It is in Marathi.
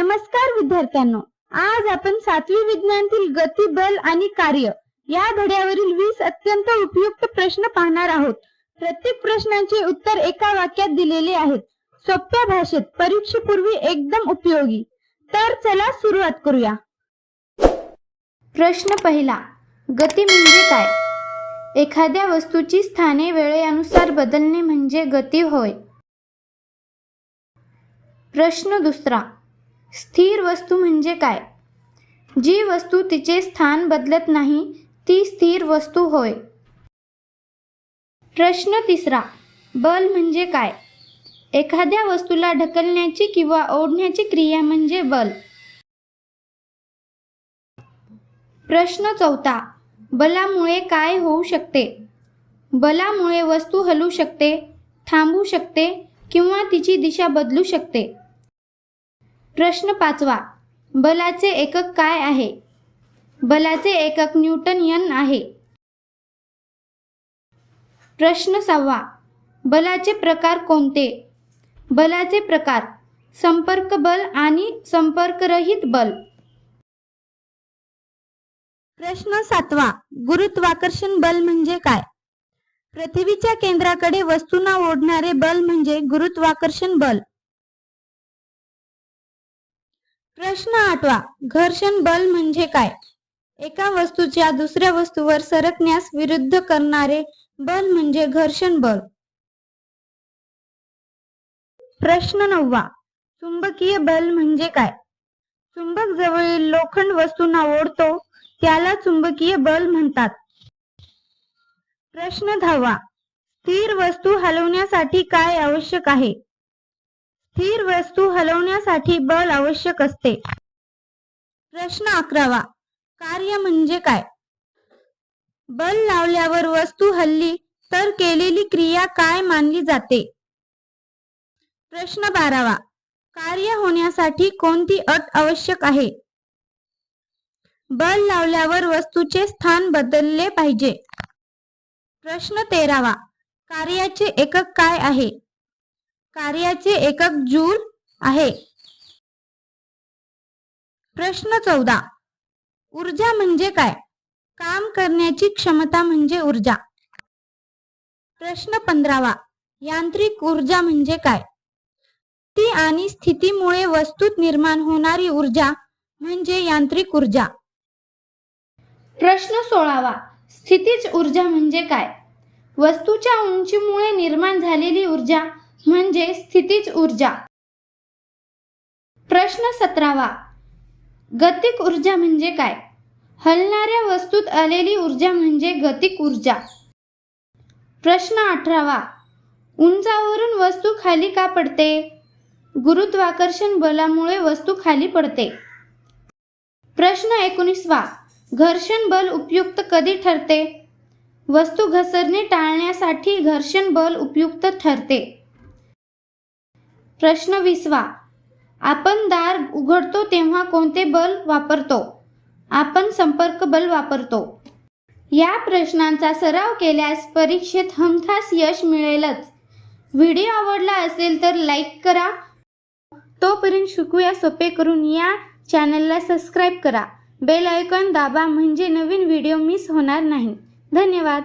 नमस्कार विद्यार्थ्यांनो आज आपण सातवी विज्ञानातील गती बल आणि कार्य या धड्यावरील वीस अत्यंत उपयुक्त प्रश्न पाहणार आहोत. प्रत्येक प्रश्नाचे उत्तर एका वाक्यात दिलेले आहेत. सोप्या भाषेत परीक्षेपूर्वी एकदम उपयोगी. तर चला सुरुवात करूया. प्रश्न पहिला गती म्हणजे काय? एखाद्या वस्तूची स्थाने वेळेनुसार बदलणे म्हणजे गती होय. प्रश्न दुसरा स्थिर वस्तू म्हणजे काय? जी वस्तू तिचे स्थान बदलत नाही ती स्थिर वस्तू होय. प्रश्न तिसरा बल म्हणजे काय? एखाद्या वस्तूला ढकलण्याची किंवा ओढण्याची क्रिया म्हणजे बल. प्रश्न चौथा बलामुळे काय होऊ शकते? बलामुळे वस्तू हलू शकते थांबू शकते किंवा तिची दिशा बदलू शकते. प्रश्न पाचवा बलाचे एकक काय आहे? बलाचे एकक न्यूटन यन आहे. प्रश्न सहावा बलाचे प्रकार कोणते? बलाचे प्रकार संपर्क बल आणि संपर्करहित बल. प्रश्न सातवा गुरुत्वाकर्षण बल म्हणजे काय? पृथ्वीच्या केंद्राकडे वस्तूंना ओढणारे बल म्हणजे गुरुत्वाकर्षण बल. प्रश्न आठवा घर्षण बल म्हणजे काय? एका वस्तूच्या दुसऱ्या वस्तूवर सरकण्यास विरुद्ध करणारे बल म्हणजे घर्षण बल. प्रश्न नववा चुंबकीय बल म्हणजे काय? चुंबक जवळील लोखंड वस्तूंना ओढतो त्याला चुंबकीय बल म्हणतात. प्रश्न दहावा स्थिर वस्तू हलवण्यासाठी काय आवश्यक आहे? स्थिर वस्तू हलवण्यासाठी बल आवश्यक असते. प्रश्न अकरावा कार्य म्हणजे काय? बल लावल्यावर वस्तू हल्ली तर केलेली क्रिया काय मानली जाते? प्रश्न बारावा कार्य होण्यासाठी कोणती अट आवश्यक आहे? बल लावल्यावर वस्तूचे स्थान बदलले पाहिजे. प्रश्न तेरावा कार्याचे एकक काय आहे? कार्याचे एकक जूल आहे. प्रश्न चौदा. ऊर्जा म्हणजे काय? काम करण्याची क्षमता म्हणजे ऊर्जा. प्रश्न पंधरावा. यांत्रिक ऊर्जा म्हणजे काय? ती आणि स्थितीमुळे वस्तूत निर्माण होणारी ऊर्जा म्हणजे यांत्रिक ऊर्जा. प्रश्न सोळावा. स्थितीज ऊर्जा म्हणजे काय? वस्तूच्या उंचीमुळे निर्माण झालेली ऊर्जा म्हणजे स्थितीज ऊर्जा. प्रश्न सतरावा. गतिक ऊर्जा म्हणजे काय? हलणाऱ्या वस्तूत आलेली ऊर्जा म्हणजे गतिक ऊर्जा. प्रश्न अठरावा. उंचावरून वस्तू खाली का पडते? गुरुत्वाकर्षण बलामुळे वस्तू खाली पडते. प्रश्न एकोणीसवा. घर्षण बल उपयुक्त कधी ठरते? वस्तू घसरणे टाळण्यासाठी घर्षण बल उपयुक्त ठरते. प्रश्न विसवा. आपण दार उघडतो तेव्हा कोणते बल वापरतो? आपण संपर्क बल वापरतो. या प्रश्नांचा सराव केल्यास परीक्षेत हमखास यश मिळेलच. व्हिडिओ आवडला असेल तर लाईक करा. तोपर्यंत शिकूया सोपे करून या चॅनलला सबस्क्राईब करा. बेल आयकॉन दाबा म्हणजे नवीन व्हिडिओ मिस होणार नाही. धन्यवाद.